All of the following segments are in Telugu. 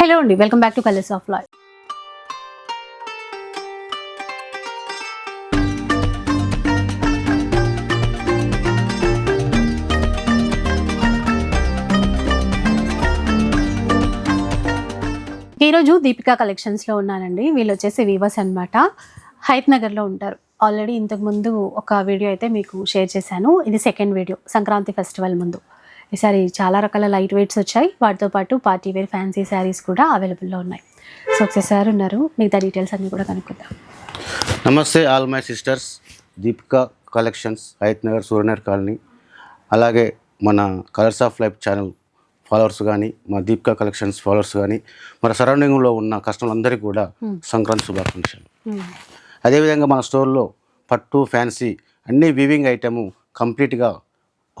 హలో అండి welcome back to colours of life ఈరోజు దీపికా కలెక్షన్స్లో ఉన్నానండి. వీళ్ళు వచ్చేసి వీవర్స్ అనమాట హైత్ నగర్లో ఉంటారు. ఆల్రెడీ ఇంతకు ముందు ఒక వీడియో అయితే మీకు షేర్ చేశాను. ఇది సెకండ్ వీడియో సంక్రాంతి ఫెస్టివల్ ముందు. ఈసారి చాలా రకాల లైట్ వెయిట్స్ వచ్చాయి. వాటితో పాటు పార్టీ వేర్ ఫ్యాన్సీ శారీస్ కూడా అవైలబుల్లో ఉన్నాయి. సో ఒకసారి సార్ ఉన్నారు. మిగతా డీటెయిల్స్ అన్నీ కూడా కనుక్కుందాం. Namaste all my sisters. Deepika collections Hayath Nagar Suryanagar colony అలాగే మన colours of life channel followers కానీ మా దీపికా కలెక్షన్స్ ఫాలోవర్స్ కానీ మన సరౌండింగ్లో ఉన్న కస్టమర్లందరికీ కూడా సంక్రాంతి శుభాకాంక్షలు. అదేవిధంగా మన స్టోర్లో పట్టు ఫ్యాన్సీ అన్ని వీవింగ్ ఐటము కంప్లీట్గా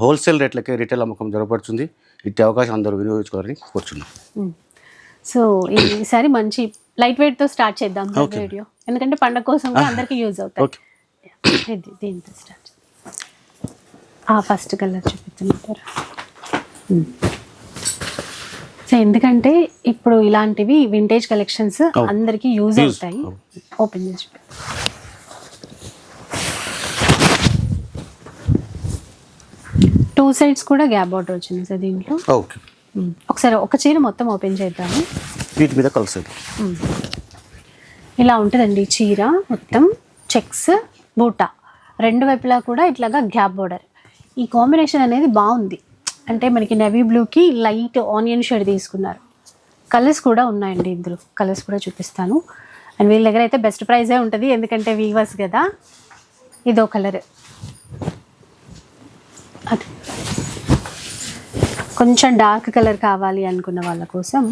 హోల్సేల్ రేట్లకే రిటైల్ అమ్మకం జరగబడుతుంది ఇట్టి అవకాశం అందరూ వినియోగించుకోవాలని కోరుచున్నాం. సో ఈసారి మంచి లైట్ వెయిట్తో స్టార్ట్ చేద్దాం. వీడియో ఎందుకంటే పండగ కోసం అందరికీ యూజ్ అవుతాయి. దీంతో స్టార్ట్ ఆ ఫస్ట్ కలర్ చూపిస్తున్నారు. సో ఎందుకంటే ఇప్పుడు ఇలాంటివి వింటేజ్ కలెక్షన్స్. అందరికీ యూజ్ అవుతాయి. ఓపెన్ చేసి టూ సైడ్స్ కూడా గ్యాప్ బార్డర్ వచ్చింది సార్ దీంట్లో. ఓకే. ఒకసారి ఒక చీర మొత్తం ఓపెన్ చేద్దాము. వీటి మీద కలుస్తుంది మ్మ్. ఇలా ఉంటుందండి చీర మొత్తం. చెక్స్ బూటా. రెండు వైపులా కూడా ఇట్లాగా గ్యాప్ బోర్డర్. ఈ కాంబినేషన్ అనేది బాగుంది. అంటే మనకి నెవీ బ్లూకి లైట్ ఆనియన్ షేడ్ తీసుకున్నారు. కలర్స్ కూడా ఉన్నాయండి ఇందులో. కలర్స్ కూడా చూపిస్తాను. అండ్ వీళ్ళ దగ్గర అయితే బెస్ట్ ప్రైజే ఉంటుంది. ఎందుకంటే వీవర్స్ కదా. ఇదో కలర్ అది. కొంచెం డార్క్ కలర్ కావాలి అనుకున్న వాళ్ళ కోసం.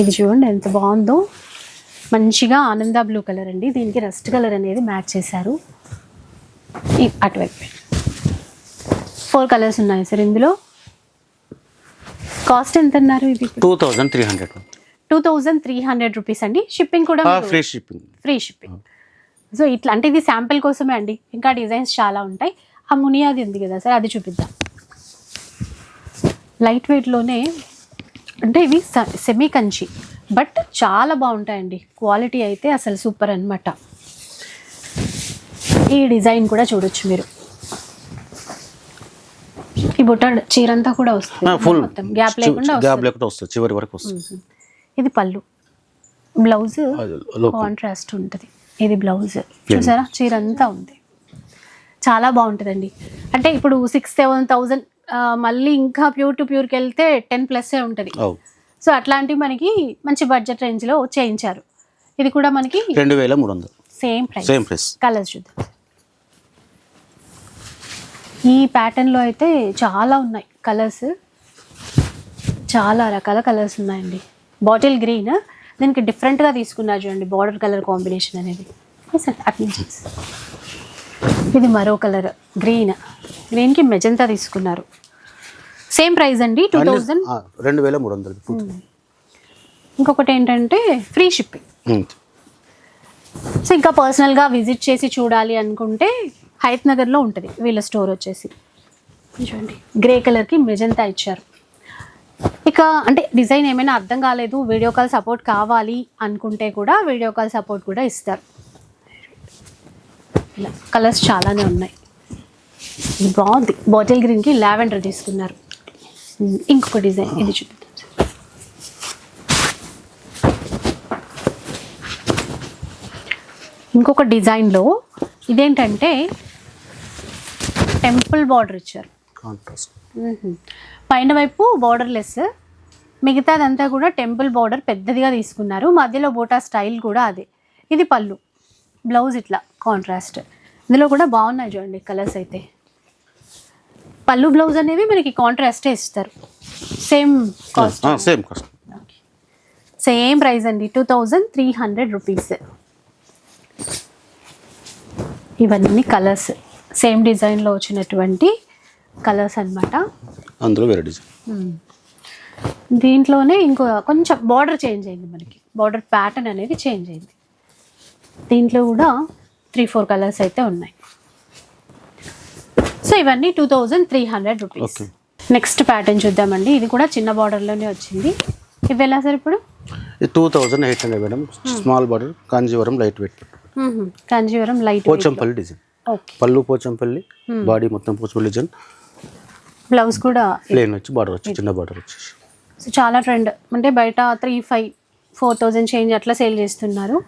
ఇది చూడండి ఎంత బాగుందో. మంచిగా ఆనంద బ్లూ కలర్ అండి. దీనికి రస్ట్ కలర్ అనేది మ్యాచ్ చేశారు. అటువైపు. ఫోర్ కలర్స్ ఉన్నాయి సార్ ఇందులో. కాస్ట్ ఎంత అన్నారు ఇది? Two thousand three hundred. Two thousand three hundred rupees అండి. షిప్పింగ్ కూడా free shipping free shipping so ఇట్లా అంటే ఇది శాంపిల్ కోసమే అండి. ఇంకా డిజైన్స్ చాలా ఉంటాయి. ఆ మునియాది ఉంది కదా సార్ అది చూపిద్దాం. లైట్ వెయిట్లోనే అంటే ఇవి సెమీ కంచి బట్ చాలా బాగుంటాయండి. క్వాలిటీ అయితే అసలు సూపర్ అన్నమాట. ఈ డిజైన్ కూడా చూడొచ్చు మీరు. ఈ బుట్ట చీరంతా కూడా వస్తుంది. ఫుల్ గ్యాప్ లేకుండా గ్యాప్ లేకుండా వస్తుంది. చివరి వరకు వస్తుంది. ఇది పళ్ళు. బ్లౌజ్. కాంట్రాస్ట్ ఉంటుంది. ఇది బ్లౌజ్. చూసారా? చీర అంతా ఉంది. చాలా బాగుంటుందండి. అంటే ఇప్పుడు సిక్స్ సెవెన్ థౌజండ్ మళ్ళీ ఇంకా ప్యూర్ టు ప్యూర్కి వెళ్తే టెన్ ప్లస్సే ఉంటుంది. సో అట్లాంటివి మనకి మంచి బడ్జెట్ రేంజ్లో చేయించారు. ఇది కూడా మనకి రెండు వేల మూడు వందలు. Same price same price colours చూద్దాం. ఈ ప్యాటర్న్లో అయితే చాలా ఉన్నాయి కలర్స్ చాలా రకాల కలర్స్ ఉన్నాయండి. బాటిల్ గ్రీన్ దీనికి డిఫరెంట్గా తీసుకున్నారు చూడండి బార్డర్ కలర్ కాంబినేషన్ అనేది. అట్లా ఇది మరో కలర్ గ్రీన్ గ్రీన్కి మెజంతా తీసుకున్నారు. సేమ్ ప్రైస్ అండి టూ థౌజండ్ రెండు వేల మూడు వందలు ఇంకొకటి ఏంటంటే ఫ్రీ షిప్పింగ్. సో ఇంకా పర్సనల్గా విజిట్ చేసి చూడాలి అనుకుంటే హైత్ నగర్లో ఉంటుంది వీళ్ళ స్టోర్ వచ్చేసి. చూడండి గ్రే కలర్కి మెజంతా ఇచ్చారు. ఇక అంటే డిజైన్ ఏమైనా అర్థం కాలేదు వీడియో కాల్ సపోర్ట్ కావాలి అనుకుంటే కూడా వీడియో కాల్ సపోర్ట్ కూడా ఇస్తారు. ఇలా కలర్స్ చాలానే ఉన్నాయి. బాగుంది బాటిల్ గ్రీన్కి లావెండర్ తీసుకున్నారు. ఇంకొక డిజైన్ ఇది చూపిద్దాం ఇంకొక డిజైన్లో ఇదేంటంటే టెంపుల్ బార్డర్ ఇచ్చారు. పైన వైపు బార్డర్లెస్ మిగతాదంతా కూడా టెంపుల్ బార్డర్ పెద్దదిగా తీసుకున్నారు. మధ్యలో బోటా స్టైల్ కూడా అదే. ఇది పళ్ళు బ్లౌజ్ ఇట్లా కాంట్రాస్ట్. ఇందులో కూడా బాగున్నాయి చూడండి కలర్స్ అయితే. పళ్ళు బ్లౌజ్ అనేవి మనకి కాంట్రాస్టే ఇస్తారు. Same cost same cost same price అండి. Two thousand three hundred rupees ఇవన్నీ కలర్స్ సేమ్ డిజైన్లో వచ్చినటువంటి కలర్స్ అన్నమాట. అందులో వేరే డిజైన్ దీంట్లోనే ఇంకో కొంచెం బార్డర్ చేంజ్ అయింది మనకి. బార్డర్ ప్యాటర్న్ అనేది చేంజ్ అయింది. దీంట్లో కూడా త్రీ ఫోర్ కలర్స్ అయితే ఉన్నాయి. సో ఇవన్నీ two thousand three hundred rupees. Next pattern చూద్దామండి. ఇది కూడా చిన్న బార్డర్లోనే వచ్చింది. ఇవి ఎలా సార్ ఇప్పుడు? Two thousand eight hundred madam. Small border Kanjeevaram light weight. Kanjeevaram light Pochampalli design. పళ్ళు పోచంపల్లి బాడీ మొత్తం పోచంపల్లి డిజైన్. బ్లౌజ్ కూడా ప్లేన్ వచ్చి బార్డర్ వచ్చి చిన్న బార్డర్ వచ్చేసి సో చాలా ట్రెండ్. అంటే బయట three five four thousand change అట్లా సేల్ చేస్తున్నారు.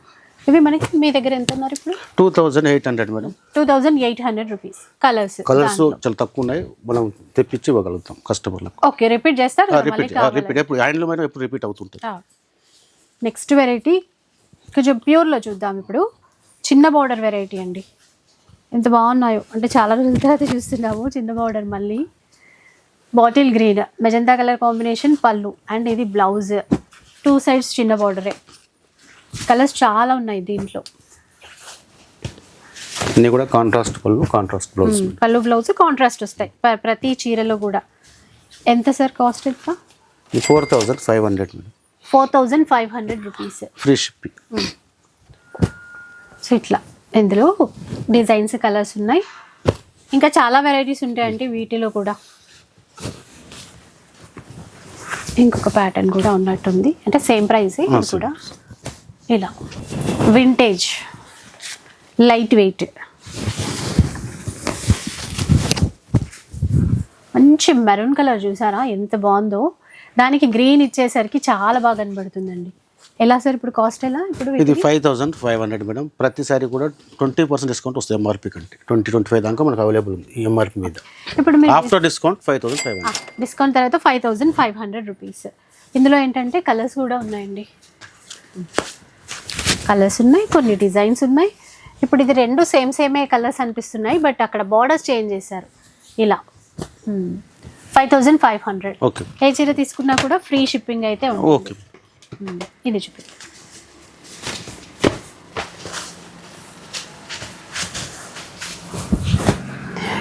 ఇవి మనకి మీ దగ్గర ఎంత ఉన్నారు ఇప్పుడు? Two thousand eight hundred madam. Two thousand eight hundred rupees. Colours colours చాలా తక్కువ ఉన్నాయి. మనం తెప్పించి ఇవ్వగలుగుతాం కస్టమర్లకు. ఓకే రిపీట్ చేస్తారు రిపీట్ రిపీట్. ఎప్పుడు హ్యాండ్లో మేడం ఎప్పుడు రిపీట్ అవుతుంటుంది నెక్స్ట్ వెరైటీ కొంచెం ప్యూర్లో చూద్దాం ఇప్పుడు. చిన్న బార్డర్ వెరైటీ అండి. ఎంత బాగున్నాయో. అంటే చాలా రోజుల తర్వాత చూస్తున్నాము చిన్న బార్డర్ మళ్ళీ. Bottle green magenta colour combination పళ్ళు. అండ్ ఇది బ్లౌజ్ టూ సైడ్స్ చిన్న బార్డరే కలర్స్ చాలా ఉన్నాయి దీంట్లో. అన్నీ కూడా కాంట్రాస్ట్ పళ్ళు కాంట్రాస్ట్ బ్లౌజ్. పళ్ళు బ్లౌజ్ కాంట్రాస్ట్ వస్తాయి. ప్రతి చీరలో కూడా. ఎంత సార్ కాస్ట్ ఎంత four thousand five hundred four thousand five hundred rupees free shipping so ఇట్లా. ఇందులో డిజైన్స్ కలర్స్ ఉన్నాయి. ఇంకా చాలా వెరైటీస్ ఉంటాయండి వీటిలో కూడా. ఇంకొక ప్యాటర్న్ కూడా ఉన్నట్టుంది. అంటే సేమ్ ప్రైస్ కూడా. ఇలా. వింటేజ్ లైట్ వెయిట్ మంచి మెరూన్ కలర్ చూసారా? ఎంత బాగుందో. దానికి గ్రీన్ ఇచ్చేసరికి చాలా బాగా కనబడుతుందండి. ఎలా సార్ ఇప్పుడు కాస్ట్ ఎలా? ఇప్పుడు ఇది? Five thousand five hundred madam. ప్రతిసారి కూడా ట్వంటీ పర్సెంట్ డిస్కౌంట్ వస్తుంది ఎంఆర్పి కంటే. ట్వంటీ ట్వంటీ ఫైవ్ దాకా మనకు అవైలబుల్ ఉంది ఎంఆర్పి మీద. ఇప్పుడు after discount five thousand five hundred discount తర్వాత five thousand five hundred rupees ఇందులో ఏంటంటే కలర్స్ కూడా ఉన్నాయండి. కలర్స్ ఉన్నాయి కొన్ని డిజైన్స్ ఉన్నాయి. ఇప్పుడు ఇది రెండు సేమ్ సేమే కలర్స్ అనిపిస్తున్నాయి బట్ అక్కడ బార్డర్స్ చేంజ్ చేశారు. ఇలా. Five thousand five hundred okay. ఏ చీర తీసుకున్నా కూడా ఫ్రీ షిప్పింగ్ అయితే ఓకే. ఇది చూపి.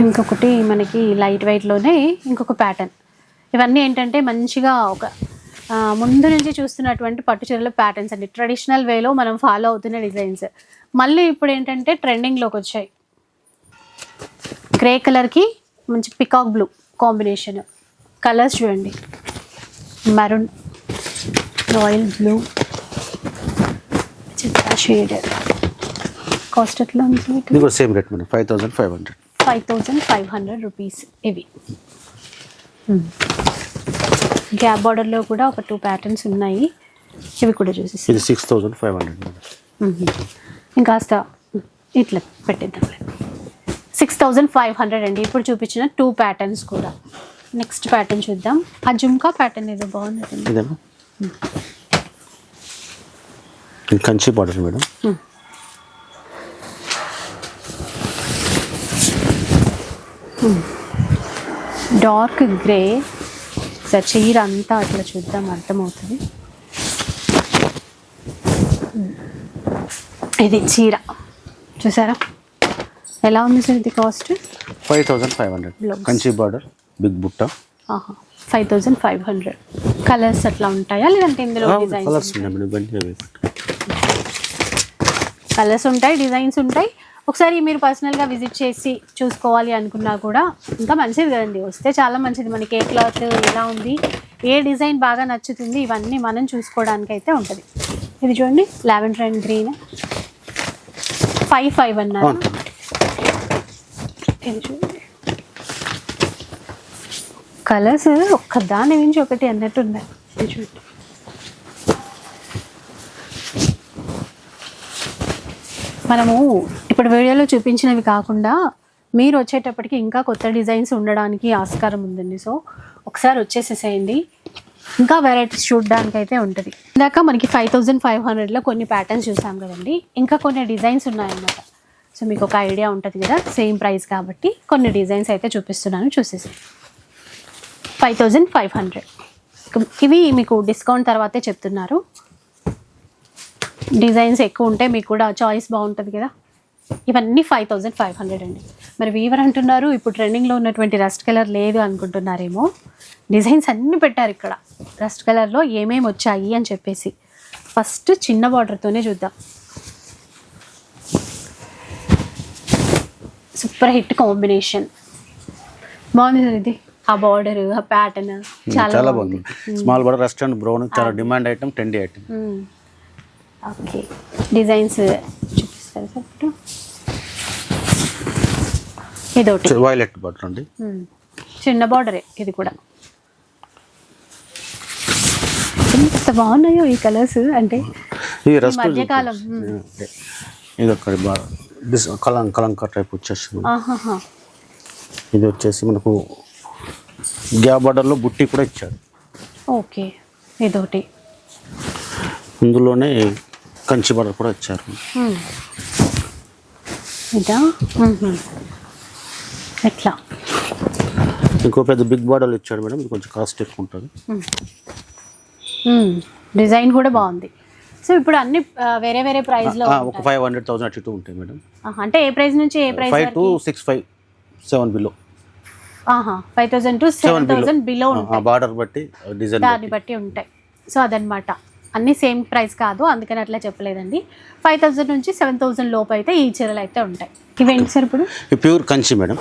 ఇంకొకటి మనకి లైట్ వెయిట్లోనే ఇంకొక ప్యాటర్న్ ఇవన్నీ ఏంటంటే మంచిగా ఒక ముందు నుంచి చూస్తున్నటువంటి పట్టు చీరల ప్యాటర్న్స్ అండి ట్రెడిషనల్ వేలో మనం ఫాలో అవుతున్న డిజైన్స్ మళ్ళీ ఇప్పుడు ఏంటంటే ట్రెండింగ్లోకి వచ్చాయి. గ్రే కలర్కి మంచి పికాక్ బ్లూ కాంబినేషన్ కలర్స్ చూడండి. మరూన్ రాయల్ బ్లూ చిత్తా షేడ్ కాస్ట్ ఎట్లా ఉంది? Same rate madam. Five thousand five hundred five thousand five hundred rupees ఇవి. గ్యాప్ బార్డర్లో కూడా ఒక టూ ప్యాటర్న్స్ ఉన్నాయి. ఇవి కూడా చూసేసి. ఇది సిక్స్ థౌసండ్ ఫైవ్ హండ్రెడ్ ఇంకాస్త ఇట్లా పెట్టేద్దాం. సిక్స్ థౌజండ్ ఫైవ్ హండ్రెడ్ అండి. ఇప్పుడు చూపించిన టూ ప్యాటర్న్స్ కూడా. నెక్స్ట్ ప్యాటర్న్ చూద్దాం. ఆ జుమ్కా ప్యాటర్న్ ఏదో ఇది Kanchi border madam. Dark grey sir చీర అంతా అట్లా చూద్దాం అర్థమవుతుంది. ఇది చీర. చూసారా? ఎలా ఉంది సార్ ఇది cost? Five thousand five hundred. Kanchi border big బుట్ట. Five thousand five hundred. Colours అట్లా ఉంటాయా? లేదంటే ఇందులో కలర్స్ డిజైన్స్ కలర్స్ ఉంటాయి డిజైన్స్ ఉంటాయి. ఒకసారి మీరు పర్సనల్గా విజిట్ చేసి చూసుకోవాలి అనుకున్నా కూడా ఇంకా మంచిది కదండి. వస్తే చాలా మంచిది. మనకి ఏ క్లాత్ ఎలా ఉంది ఏ డిజైన్ బాగా నచ్చుతుంది ఇవన్నీ మనం చూసుకోవడానికి అయితే ఉంటుంది. ఇది చూడండి lavender and green five five అన్నారు. ఇది చూడండి. కలర్స్ ఒక్కదాని మించి ఒకటి అన్నట్టు ఉన్నాయి. ఇది చూడండి. మనము ఇప్పుడు వీడియోలో చూపించినవి కాకుండా మీరు వచ్చేటప్పటికి ఇంకా కొత్త డిజైన్స్ ఉండడానికి ఆస్కారం ఉందండి. సో ఒకసారి వచ్చేసేసేయండి. ఇంకా వెరైటీస్ చూడడానికి అయితే ఉంటుంది. ఇందాక మనకి ఫైవ్ థౌజండ్ ఫైవ్ హండ్రెడ్లో కొన్ని ప్యాటర్న్స్ చూసాం కదండి. ఇంకా కొన్ని డిజైన్స్ ఉన్నాయన్నమాట. సో మీకు ఒక ఐడియా ఉంటుంది కదా సేమ్ ప్రైస్ కాబట్టి కొన్ని డిజైన్స్ అయితే చూపిస్తున్నాను. చూసేసి ఫైవ్ థౌజండ్ ఫైవ్ హండ్రెడ్ ఇవి మీకు డిస్కౌంట్ తర్వాతే చెప్తున్నారు. డిజైన్స్ ఎక్కువ ఉంటే మీకు కూడా చాయిస్ బాగుంటుంది కదా. ఇవన్నీ ఫైవ్ థౌజండ్ ఫైవ్ హండ్రెడ్ అండి. మరి వీవర్ అంటున్నారు ఇప్పుడు ట్రెండింగ్లో ఉన్నటువంటి రస్ట్ కలర్ లేదు అనుకుంటున్నారేమో. డిజైన్స్ అన్నీ పెట్టారు ఇక్కడ. రస్ట్ కలర్లో ఏమేమి వచ్చాయి అని చెప్పేసి. ఫస్ట్ చిన్న బార్డర్తోనే చూద్దాం. సూపర్ హిట్ కాంబినేషన్ బాగుంది సార్ ఇది. ఆ బార్డర్ ఆ ప్యాటర్న్ చాలా చాలా బాగుంది. స్మాల్ బటర్ రెస్టారెంట్ బ్రౌన్ చాలా demand item trendy item okay. Designs చూపిస్తారు సార్ ఇప్పుడు? ఇదొకటి. వైలెట్ బటర్ అండి. చిన్న బార్డరే ఇది కూడా. ఎంత బాగున్నాయో ఈ కలర్స్ అంటే ఈ మధ్యకాలం, ఇది ఒకటి బాగా కలం. కలంక టైప్ వచ్చేస్తుంది. ఇది వచ్చేసి మనకు గ్యాప్ బార్డర్లో బుట్టి కూడా ఇచ్చాడు ఓకే. ఇదొకటి. ఇందులోనే కంచి బార్డర్ కూడా ఇచ్చారు. ఇదా. ఎట్లా? ఇంకో పెద్ద బిగ్ బార్డర్ ఇచ్చాడు మేడం కొంచెం కాస్ట్ ఎక్కువ ఉంటుంది. డిజైన్ కూడా బాగుంది. సో ఇప్పుడు అన్ని వేరే వేరే ప్రైస్లో ఒక ఫైవ్ హండ్రెడ్ థౌసండ్ అటు ఉంటాయి మేడం. అంటే ఏ ప్రైస్ నుంచి ఏ price five to six five seven below. ఆహా five thousand to seven thousand below border బట్టి డిజైన్ దాన్ని బట్టి. ఉంటాయి. సో అదనమాట అన్ని సేమ్ ప్రైస్ కాదు అందుకని అట్లా చెప్పలేదండి. ఫైవ్ థౌసండ్ నుంచి సెవెన్ థౌసండ్ లోపు అయితే ఈ చీరలు అయితే ఉంటాయి. ఇవేంటి సార్ ఇప్పుడు? Pure Kanchi madam.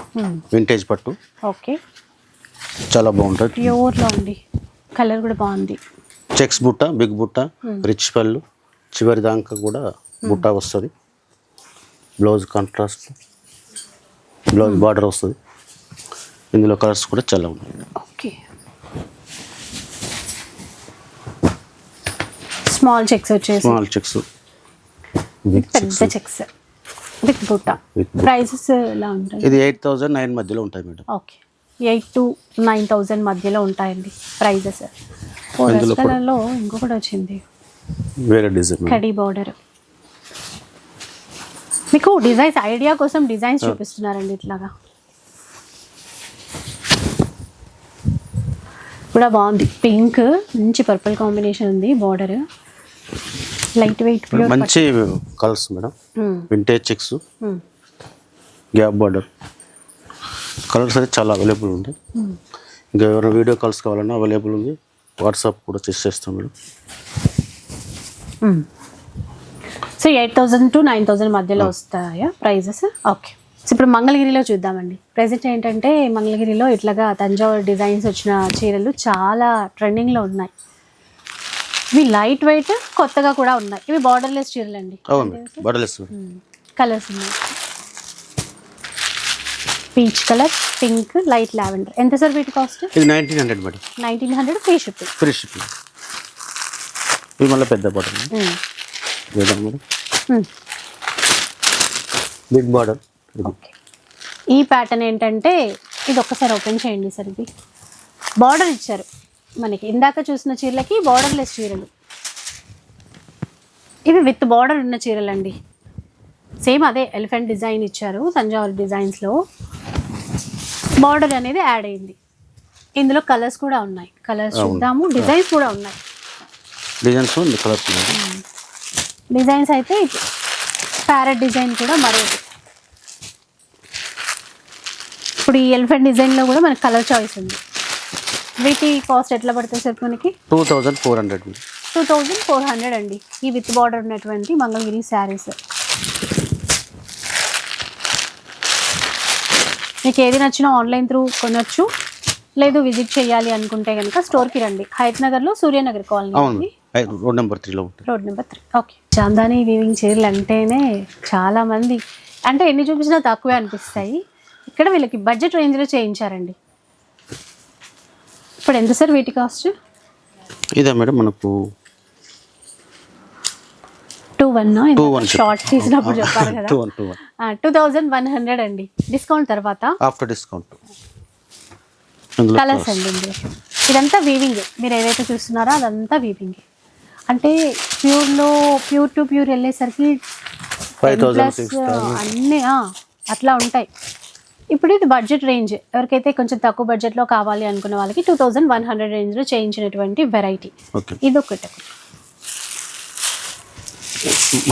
వింటేజ్ పట్టు. ఓకే. చాలా బాగుంటుంది. ప్యూర్లో అండి కలర్ కూడా బాగుంది. చెక్స్ బుట్ట బిగ్ బుట్ట రిచ్ పళ్ళు చివరి దాకా కూడా బుట్ట వస్తుంది. బ్లౌజ్ కాంట్రాస్ట్ బ్లౌజ్ బార్డర్ వస్తుంది. ఇందులో కలర్స్ కూడా చాలా ఉన్నాయి. ఓకే. స్మాల్ చెక్స్ వచ్చేసి. Small checks. పెద్ద చెక్స్. విత్ బుట్ట. ప్రైసెస్ ఎలా ఉంటాయి? ఇది ఎయిట్ థౌజండ్ నైన్ మధ్యలో ఉంటాయి madam. Okay. Eight to nine thousand మధ్యలో ఉంటాయండి ప్రైజెస్. కలర్లో ఇంకొకటి వచ్చింది. వేరే డిజైన్ కడీ బార్డర్. మీకు డిజైన్స్ ఐడియా కోసం డిజైన్స్ చూపిస్తున్నారండి ఇట్లాగా. కూడా బాగుంది. పింక్ మంచి పర్పుల్ కాంబినేషన్ ఉంది బార్డర్. లైట్ వెయిట్ మంచి colours madam. Vintage checks gap border colours అయితే చాలా అవైలబుల్ ఉంది ఇంకా ఎవరైనా వీడియో కాల్స్ కావాలన్నా అవైలబుల్ ఉంది. వాట్సాప్ కూడా చేసేస్తాం madam. So eight thousand to nine thousand మధ్యలో వస్తాయా ప్రైజెస్ ఓకే సో ఇప్పుడు మంగళగిరిలో చూద్దామండి. ప్రజెంట్ ఏంటంటే మంగళగిరిలో ఇట్లాగా తంజావూరు డిజైన్స్ వచ్చిన చీరలు చాలా ట్రెండింగ్లో ఉన్నాయి. ఇవి లైట్ వెయిట్ కొత్తగా కూడా ఉన్నాయి. ఇవి బార్డర్లెస్ చీరలు అండి. అవును మేడం కలర్స్ ఉన్నాయి. Peach colour pink light lavender ఎంత సార్ వీటి కాస్ట్ ఇది nineteen hundred madam. Nineteen hundred free shipping free shipping ఇది మళ్ళీ పెద్ద బార్డర్ మేడం? బిగ్ బార్డర్ ఈ ప్యాటర్న్ ఏంటంటే ఇది ఒక్కసారి ఓపెన్ చేయండి సార్ ఇది. బార్డర్ ఇచ్చారు. మనకి ఇందాక చూసిన చీరలకి బార్డర్లెస్ చీరలు. ఇవి విత్ బార్డర్ ఉన్న చీరలు అండి సేమ్ అదే ఎలిఫెంట్ డిజైన్ ఇచ్చారు తంజావూరు డిజైన్స్లో బార్డర్ అనేది యాడ్ అయింది. ఇందులో కలర్స్ కూడా ఉన్నాయి. కలర్స్ చూద్దాము డిజైన్స్ కూడా ఉన్నాయి. డిజైన్స్ కలర్స్ డిజైన్స్ అయితే ప్యారెట్ డిజైన్ కూడా మరొకటి. ఇప్పుడు ఈ ఎలిఫెంట్ డిజైన్లో కూడా మనకి కలర్ చాయిస్ ఉంది. వీటి కాస్ట్ ఎట్లా పడుతుంది సార్ మనకి? Two thousand four hundred two thousand four hundred అండి. ఈ విత్ బార్డర్ ఉన్నటువంటి మంగళగిరి శారీస్ మీకు ఏది నచ్చినా ఆన్లైన్ త్రూ కొనొచ్చు. లేదు విజిట్ చేయాలి అనుకుంటే కనుక స్టోర్కి రండి. హైత్ నగర్లో సూర్యనగర్ కాలనీ రోడ్ నెంబర్ త్రీలో ఉంటుంది. Road number three okay Chandani weaving చీరలు అంటేనే చాలా మంది. అంటే ఎన్ని చూపించినా తక్కువే అనిపిస్తాయి. ఇక్కడ వీళ్ళకి బడ్జెట్ రేంజ్లో చేయించారండి. ఇప్పుడు ఎంత సార్ వీటి కాస్ట్? ఇదే మేడం మనకు టూ వన్ షార్ట్ తీసినప్పుడు చెప్పారు కదా. టూ థౌజండ్ వన్ హండ్రెడ్ అండి. డిస్కౌంట్ తర్వాత? ఆఫ్టర్ డిస్కౌంట్ కలర్స్ అండి ఇదంతా వీవింగ్ మీరు ఏదైతే చూస్తున్నారో అదంతా వీవింగ్ అంటే ప్యూర్లో ప్యూర్ టు ప్యూర్ వెళ్ళేసరికి అన్నీ అట్లా ఉంటాయి. ఇప్పుడు ఇది బడ్జెట్ రేంజ్ ఎవరికైతే కొంచెం తక్కువ బడ్జెట్లో కావాలి అనుకున్న వాళ్ళకి టూ థౌజండ్ వన్ హండ్రెడ్ రేంజ్లో చేయించినటువంటి వెరైటీ ఇది ఒకటి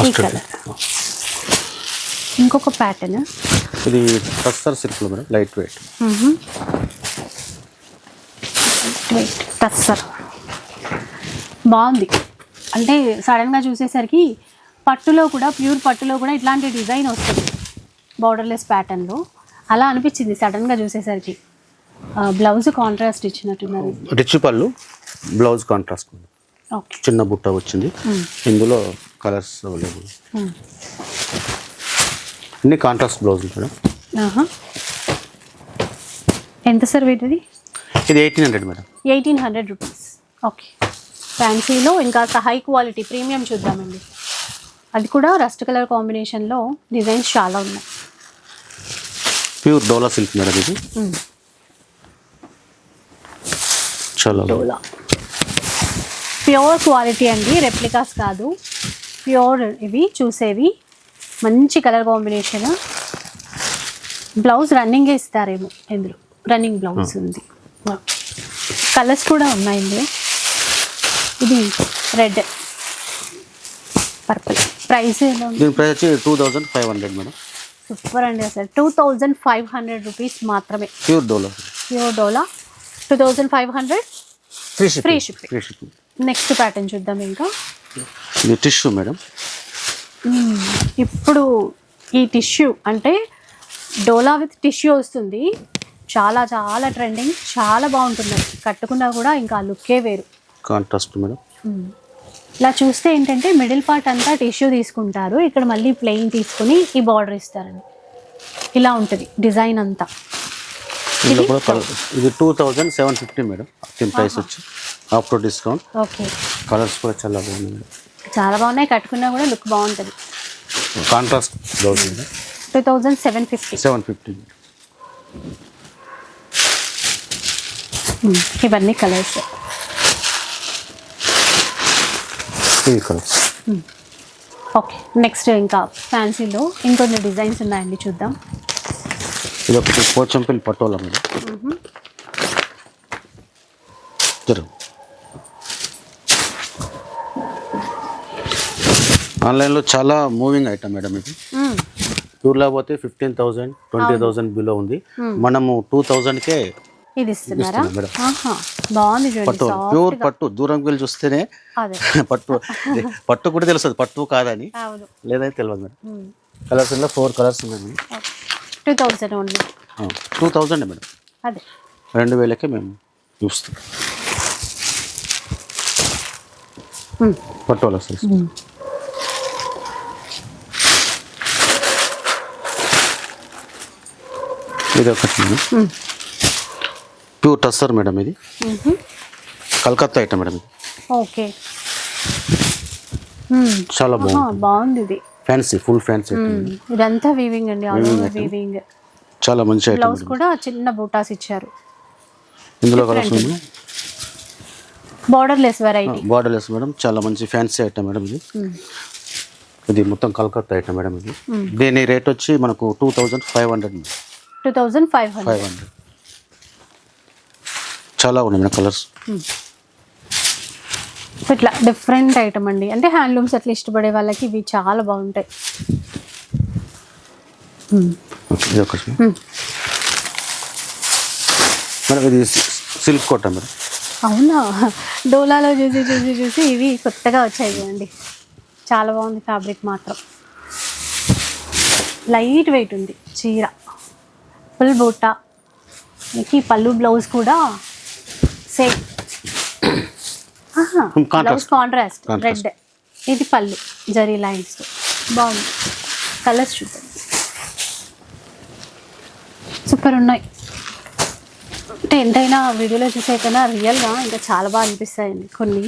ఈ కలర్ ఇంకొక ప్యాటర్న్ ఇది టస్సర్ సిల్క్లో madam light weight weight tussar బాగుంది. అంటే సడన్గా చూసేసరికి పట్టులో కూడా ప్యూర్ పట్టులో కూడా ఇట్లాంటి డిజైన్ వస్తుంది. బార్డర్లెస్ ప్యాటర్న్లో అలా అనిపించింది సడన్గా చూసేసరికి. బ్లౌజ్ కాంట్రాస్ట్ ఇచ్చినట్టున్నారు. రిచ్ పళ్ళు బ్లౌజ్ కాంట్రాస్ట్ చిన్న బుట్ట వచ్చింది. ఇందులో కలర్స్ అవైలబుల్. అన్ని కాంట్రాస్ట్ బ్లౌజ్ మేడం ఎంత సార్ వీటిది ఇది eighteen hundred madam eighteen hundred rupees okay. ఫ్యాన్సీలో ఇంకా హై క్వాలిటీ ప్రీమియం చూద్దామండి. అది కూడా రస్ట్ కలర్ కాంబినేషన్లో డిజైన్స్ చాలా ఉన్నాయి. ప్యూర్ డోలా సిల్క్ మేడం ఇది. చాలా. డోలా. ప్యూర్ క్వాలిటీ అండి రెప్లికాస్ కాదు. ప్యూర్ ఇవి చూసేవి. మంచి కలర్ కాంబినేషన్. బ్లౌజ్ రన్నింగే ఇస్తారేమో ఇందులో. రన్నింగ్ బ్లౌజ్ ఉంది. కలర్స్ కూడా ఉన్నాయి ఇందులో ఇది రెడ్. పర్పుల్. ప్రైస్ ఎలా దీని ప్రైస్ వచ్చి two thousand five hundred madam. Super అండి అసలు. Two thousand five hundred rupees మాత్రమే. Pure Dola. Pure Dola. Two thousand five hundred free. Free shipping next pattern చూద్దాం ఇంకా. ఇది టిష్యూ మేడం. ఇప్పుడు ఈ టిష్యూ అంటే డోలా విత్ టిష్యూ వస్తుంది. చాలా చాలా ట్రెండింగ్ చాలా బాగుంటుంది. కట్టుకున్నా కూడా ఇంకా లుక్కే వేరు. Contrast madam. ఇలా చూస్తే ఏంటంటే మిడిల్ పార్ట్ అంతా టిష్యూ తీసుకుంటారు. ఇక్కడ మళ్ళీ ప్లెయిన్ తీసుకుని ఈ బార్డర్ ఇస్తారండి ఇలా ఉంటుంది డిజైన్ అంతా. ఇది two thousand seven fifty madam. దీని ప్రైస్ వచ్చి ఆఫ్టర్ డిస్కౌంట్ ఓకే. కలర్స్ కూడా చాలా బాగున్నాయి. చాలా బాగున్నాయి. కట్టుకున్నా కూడా లుక్ బాగుంటుంది. Contrast blouse two thousand seven fifty seven fifty ఇవన్నీ కలర్స్ ఇది కలర్స్ ఓకే నెక్స్ట్ ఇంకా ఫ్యాన్సీలో ఇంకొన్ని డిజైన్స్ ఉన్నాయండి చూద్దాం. ఇది ఒకటి పోచంపల్లి పటోలా మేడం. జరుగు ఆన్లైన్లో చాలా మూవింగ్ ఐటమ్ మేడం ఇది. టూర్లో పోతే fifteen thousand twenty thousand below ఉంది. మనము టూ థౌజండ్కే ఇది ఇస్తున్నారా? బాగుంది పట్టు ప్యూర్ పట్టు. దూరంకి వెళ్ళి చూస్తేనే పట్టు పట్టు కూడా తెలుస్తుంది పట్టు కాదని. లేదని తెలియదు మేడం. కలర్స్ ఇందులో ఫోర్ కలర్స్ ఉన్నాయి. Two thousand only. Two thousand madam. అదే. రెండు వేలకే మేము చూస్తాం. పట్టు వస్తుంది ఇది ఒకటి. ప్యూర్ టస్సర్ మేడం ఇది. Calcutta item madam okay. చాలా బాగుంది. బాగుంది ఇది. Fancy full fancy. ఇదంతా వీవింగ్ అండి ఆల్ ఓవర్ వీవింగ్ చాలా మంచి ఐటమ్ బ్లౌజ్ కూడా చిన్న బూటాస్ ఇచ్చారు. ఇందులో కలర్స్ ఉంది border less variety border less madam. చాలా మంచి ఫ్యాన్సీ ఐటమ్ మేడం ఇది. ఇది మొత్తం కలకత్తా ఐటమ్ మేడం ఇది. దీని రేట్ వచ్చి మనకు two thousand five hundred two thousand five hundred five hundred చాలా ఉన్నాయి మేడం కలర్స్. ఇట్లా డిఫరెంట్ ఐటమ్ అండి. అంటే హ్యాండ్లూమ్స్ అట్లా ఇష్టపడే వాళ్ళకి ఇవి చాలా బాగుంటాయి. మ్మ్. ఇది ఒకటి. మ్మ్. మేడం ఇది సిల్క్ కోట మేడం. అవునా? డోలాలో చూసి చూసి చూసి ఇవి కొత్తగా వచ్చాయి చూడండి. చాలా బాగుంది ఫ్యాబ్రిక్ మాత్రం. లైట్ వెయిట్ ఉంది చీర. ఫుల్ బూట. పళ్ళు బ్లౌజ్ కూడా సేమ్. Blouse contrast. రెడ్ ఇది పళ్ళు జరీ లైన్స్ బాగుంది. కలర్స్ చూద్దాం. సూపర్ ఉన్నాయి. అంటే ఎంతైనా వీడియోలో చూసే కన్నా రియల్గా ఇంకా చాలా బాగా అనిపిస్తాయండి కొన్ని.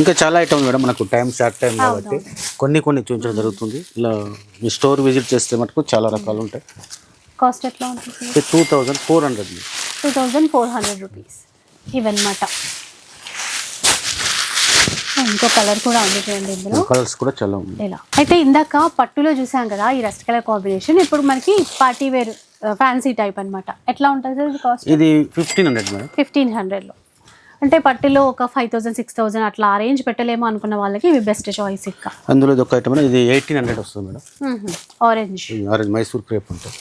ఇంకా చాలా ఐటమ్ మేడం. మనకు టైం షార్ట్ టైం కాబట్టి కొన్ని కొన్ని చూపించడం జరుగుతుంది. ఇలా మీ స్టోర్ విజిట్ చేస్తే మటుకు చాలా రకాలు ఉంటాయి. కాస్ట్ ఎట్లా ఉంటుంది? Two thousand four hundred two thousand four hundred rupees ఇవన్నమాట. ఇంకో కలర్ కూడా ఉంది చూడండి ఇందులో. కలర్స్ కూడా చాలా ఇలా. అయితే ఇందాక పట్టులో చూసాం కదా ఈ రస్ట్ కలర్ కాంబినేషన్. ఇప్పుడు మనకి పార్టీ వేర్ ఫ్యాన్సీ టైప్ అన్నమాట. ఎట్లా ఉంటుంది సార్ కాస్ట్? ఇది ఫిఫ్టీన్ హండ్రెడ్ మేడం. ఫిఫ్టీన్ హండ్రెడ్లో. అంటే పట్టులో ఒక ఫైవ్ థౌసండ్ సిక్స్ థౌసండ్ అట్లా ఆ రేంజ్ పెట్టలేమో అనుకున్న వాళ్ళకి ఇవి బెస్ట్ చాయిస్ ఇంకా. అందులో ఇది ఒక ఐటమ్ ఇది ఎయిటీన్ హండ్రెడ్ వస్తుంది madam. Orange. Orange Mysore crepe ఉంటుంది.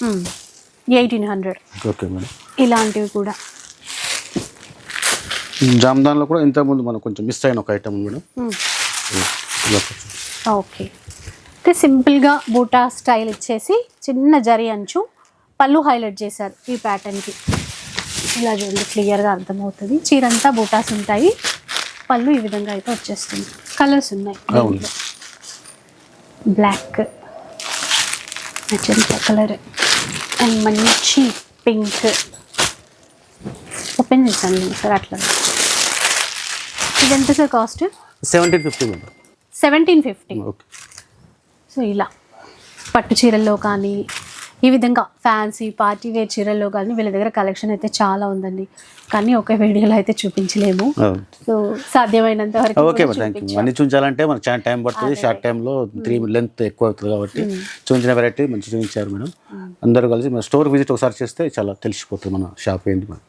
Eighteen hundred. Okay madam. ఇలాంటివి కూడా. జామ్దాన్లో కూడా ఇంతకుముందు మనం కొంచెం మిస్ అయిన ఒక ఐటమ్ మేడం. ఇది ఒకటి. ఓకే. అంటే సింపుల్గా బూటా స్టైల్ ఇచ్చేసి చిన్న జరి అంచు పళ్ళు హైలైట్ చేశారు ఈ ప్యాటర్న్కి ఇలా చూడండి క్లియర్గా అర్థమవుతుంది. చీర అంతా బూటాస్ ఉంటాయి. పళ్ళు ఈ విధంగా అయితే వచ్చేస్తుంది. కలర్స్ ఉన్నాయి. బ్లాక్ మెజెంటా కలర్ అండ్ మంచి పింక్ ఓపెన్ చేసాను సార్ అట్లా ఇది ఎంత sir cost? Seventeen fifty seventeen fifty. Okay. So ఇలా. పట్టు చీరల్లో కానీ ఈ విధంగా ఫ్యాన్సీ పార్టీ వేర్ చీరల్లో కానీ వీళ్ళ దగ్గర కలెక్షన్ అయితే చాలా ఉందండి. కానీ ఒక వీడియోలో అయితే చూపించలేము. సో సాధ్యమైనంత వరకు ఓకే. అన్ని చూపించాలంటే మనకు చాలా టైం పడుతుంది. షార్ట్ టైంలో త్రీ లెంత్ ఎక్కువ అవుతుంది కాబట్టి చూపించిన వెరైటీ మంచి చూపించారు మేడం. అందరూ కలిసి మన స్టోర్ విజిట్ ఒకసారి చేస్తే చాలా తెలిసిపోతుంది మన షాప్ ఏంటి మేడం.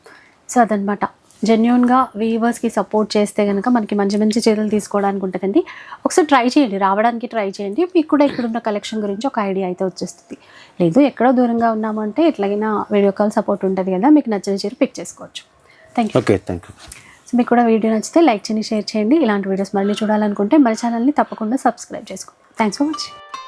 సో అదనమాట. జెన్యున్గా వీవర్స్కి సపోర్ట్ చేస్తే కనుక మనకి మంచి మంచి చీరలు తీసుకోవడానికి ఉంటుందండి. ఒకసారి ట్రై చేయండి రావడానికి ట్రై చేయండి. మీకు కూడా ఇక్కడున్న కలెక్షన్ గురించి ఒక ఐడియా అయితే వచ్చేస్తుంది. లేదు ఎక్కడో దూరంగా ఉన్నామంటే ఎట్లాగైనా వీడియో కాల్ సపోర్ట్ ఉంటుంది కదా మీకు నచ్చిన చీర పిక్ చేసుకోవచ్చు. Thank you okay thank you so మీకు కూడా వీడియో నచ్చితే లైక్ చేయండి షేర్ చేయండి. ఇలాంటి వీడియోస్ మళ్ళీ చూడాలనుకుంటే మన ఛానల్ని తప్పకుండా సబ్స్క్రైబ్ చేసుకోండి. Thanks for watching